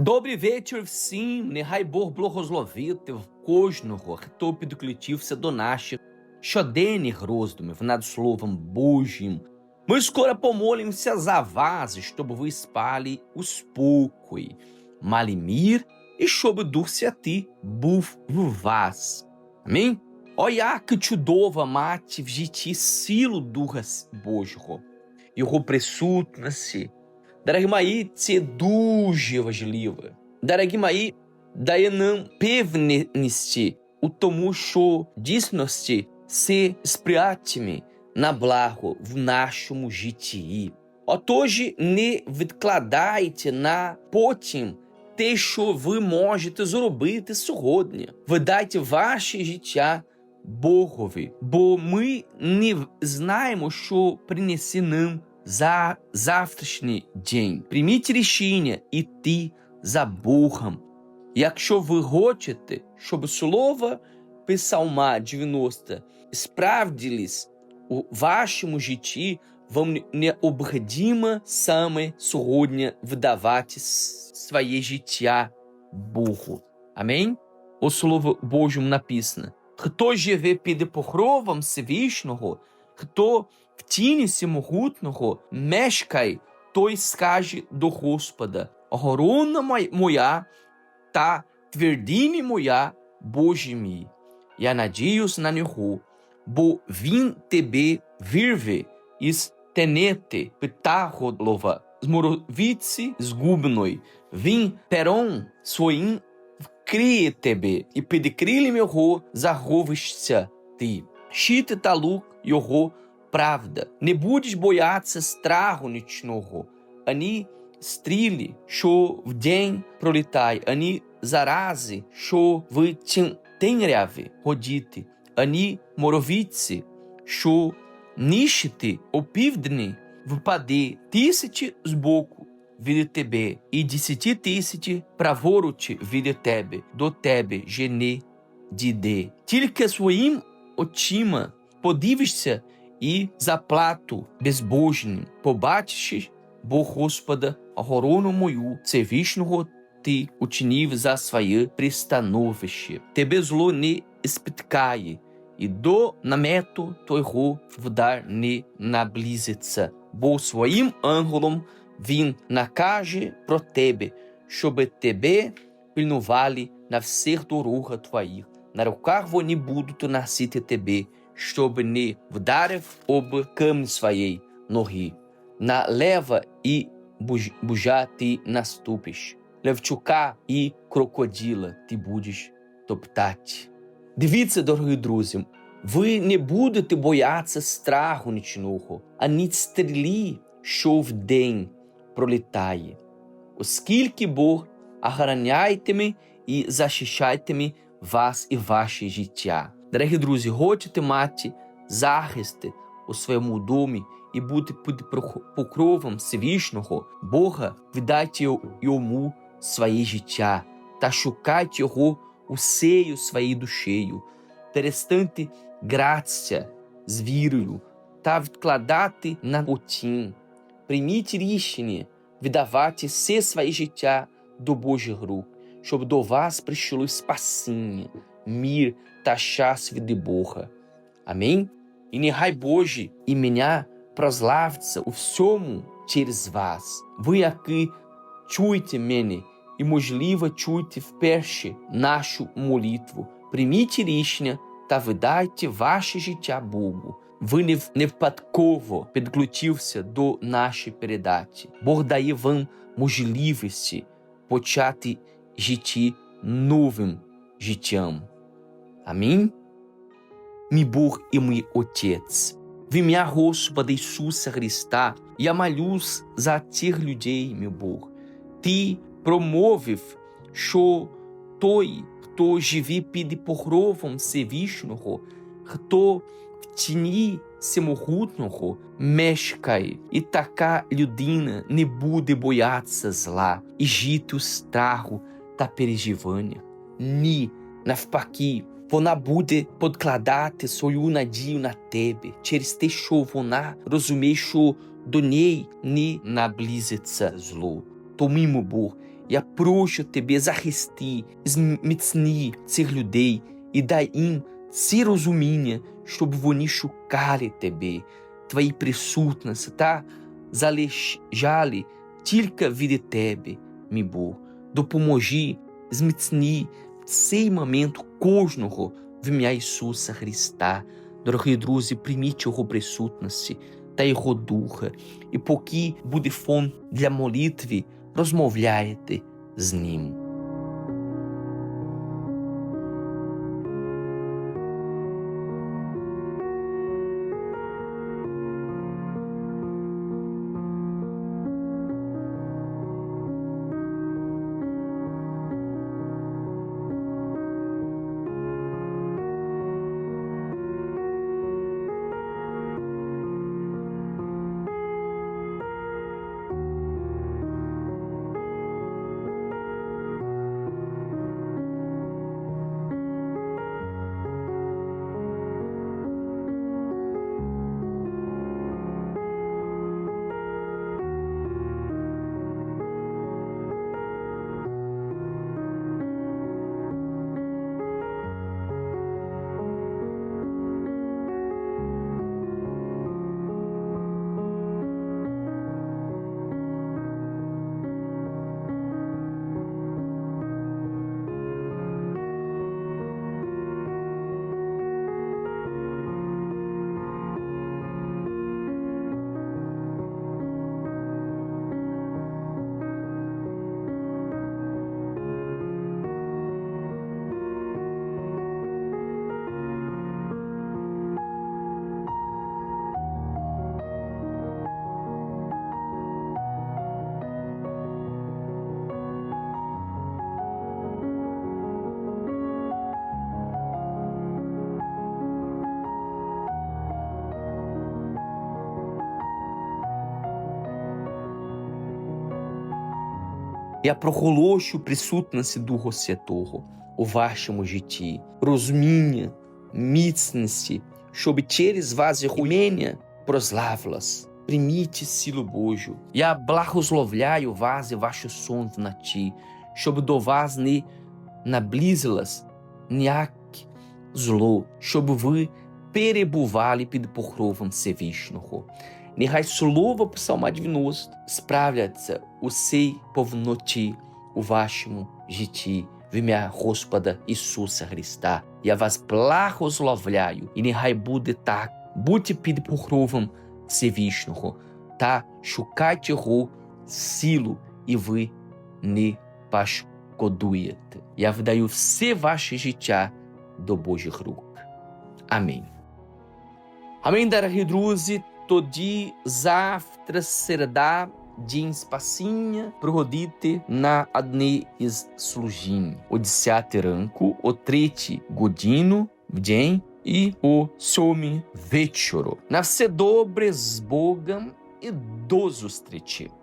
Добрий вечір всім. Нехай Бог благословити в кожного, хто підключився до наших щоденних роздумів над Словом Божим. Ми скоро помолимося за вас, щоб ви спали у спокої, мали мір і щоб Дух Святий був в вас. Амінь. О, як чудово мати в житті силу Духа Божого, Його присутності, Дорогі мої, це дуже важливо. Дорогі мої, дає нам певність у тому, що дійсності це сприятиме на благо в нашому житті. Отож, не відкладайте на потім те, що ви можете зробити сьогодні. Видайте ваше життя Богові, бо ми не знаємо, що принесе нам за завтрашній день. Прийміть рішення йти за Богом. Якщо ви хочете, щоб слово Писалма 90 справдились у вашому житті, вам необхідно саме сьогодні видавати своє життя Богу. Амінь? У Слово Божому написано: хто живе під покровом Всевишнього, хто в тіні всемогутного мешкай, той скаже до Господа: Горона моя та твердині моя, Боже мій. Я надіюсь на нього, бо він тебе вирве із тенети питаголова, з моровиці згубної. Він пером своїм вкриє тебе, і під крилем його заховишся ти. Щити та лук його правда. Не будеш боятися страху нічного, ані стрілі, що вдень пролітає, ані зарази, що в темряві ходити, ані моровиці, що нищити опівдні, впаде тисячі збоку від тебе, і десяти тисячі праворуч від тебе, до тебе жени діде. Тільки своїм очима подивишся і заплату безбожнім, побачиш, бо Господа, охорону мою, Всевишнього ти учинив за своє пристановище. Тебе зло не спіткає, і до намету твого вдар не наблизиться, бо своїм ангелом він накаже про тебе, щоб тебе пильнували на всіх дорогах твоїх. На руках вони будуть носити тебе, щоб не вдарив об камінь своєї ноги. На лева і буж, бужа ти наступиш. Левчука і крокодила ти будеш топтати. Дивіться, дорогі друзі, ви не будете боятися страху нічного, ані стрілі, що вдень пролітає. Оскільки Бог охороняйтиме і захищайтиме вас і ваше життя. Дорогі друзі, хочете мати захисти у своєму домі і бути під покровом Всевишнього Бога, віддайте йому своє життя та шукайте його усею своєю душею. Перестаньте гратися з вірою та відкладати на потім. Прийміть рішення віддавати все своє життя до Божих рук, щоб до вас прийшло спасіння, мір та щас від Бога. Амінь. І нехай Божі ім'я прославиться у всьому через вас. Ви, які чуєте мене і, можливо, чуєте вперше нашу молитву, прийміть рішення та видайте ваше життя Богу. Ви не, випадково підключився до нашої передачі. Бог дає вам можливості почати життя новим життям. Амінь. Мій Бог і мій Отець. В ім'я Господа Ісуса Христа я молюсь за тих людей, мій Бог. Ти промовив, що той, хто живе під покровом Всевишнього, хто в тіні Всемогутнього мешкає, і така людина не буде боятися зла вона буде подкладати свою надію на тебе через те, що вона розуміє, що до неї не наблизиться зло. Тому, Бог, я прошу тебе захисти, зміцни цих людей і дай їм ці розуміння, щоб вони шукали тебе, твої присутності та залежали тільки від тебе, мій Бог. Допоможи, зміцни в цей момент кожного в ім'я Ісуса Христа. Дорогі друзі, прийміть Його присутності та Його Духа. І поки буде фон для молитви, розмовляєте з Ним. Я проголошую присутність Духа Святого у вашому житті, розуміння, міцності, щоб через вас його ім'я прославилось. Прийміть силу Божу. Я благословляю вас і вашу сон вночі, щоб до вас не наблизилось ніяке зло, щоб ви перебували під покровом Всевишнього. Нехай слово Псалма 90 справляться усій повноті у вашому житті в ім'я Господа Ісуса Христа. Я вас благословляю, і нехай буде так. Будьте під покровом Всевишнього та шукайте Його силу, і ви не пошкодуєте. Я вдаю все ваше життя до Божих рук. Амінь. Амінь, дорогі друзі. Todi, Zaftra, Serdá, Dins pro Prohodite, Na Adnes Slugin, Odissea Teranco, Otrete Godino, Vjen e o Somi Vetchoro. Nascedobres Bogam e Stretti.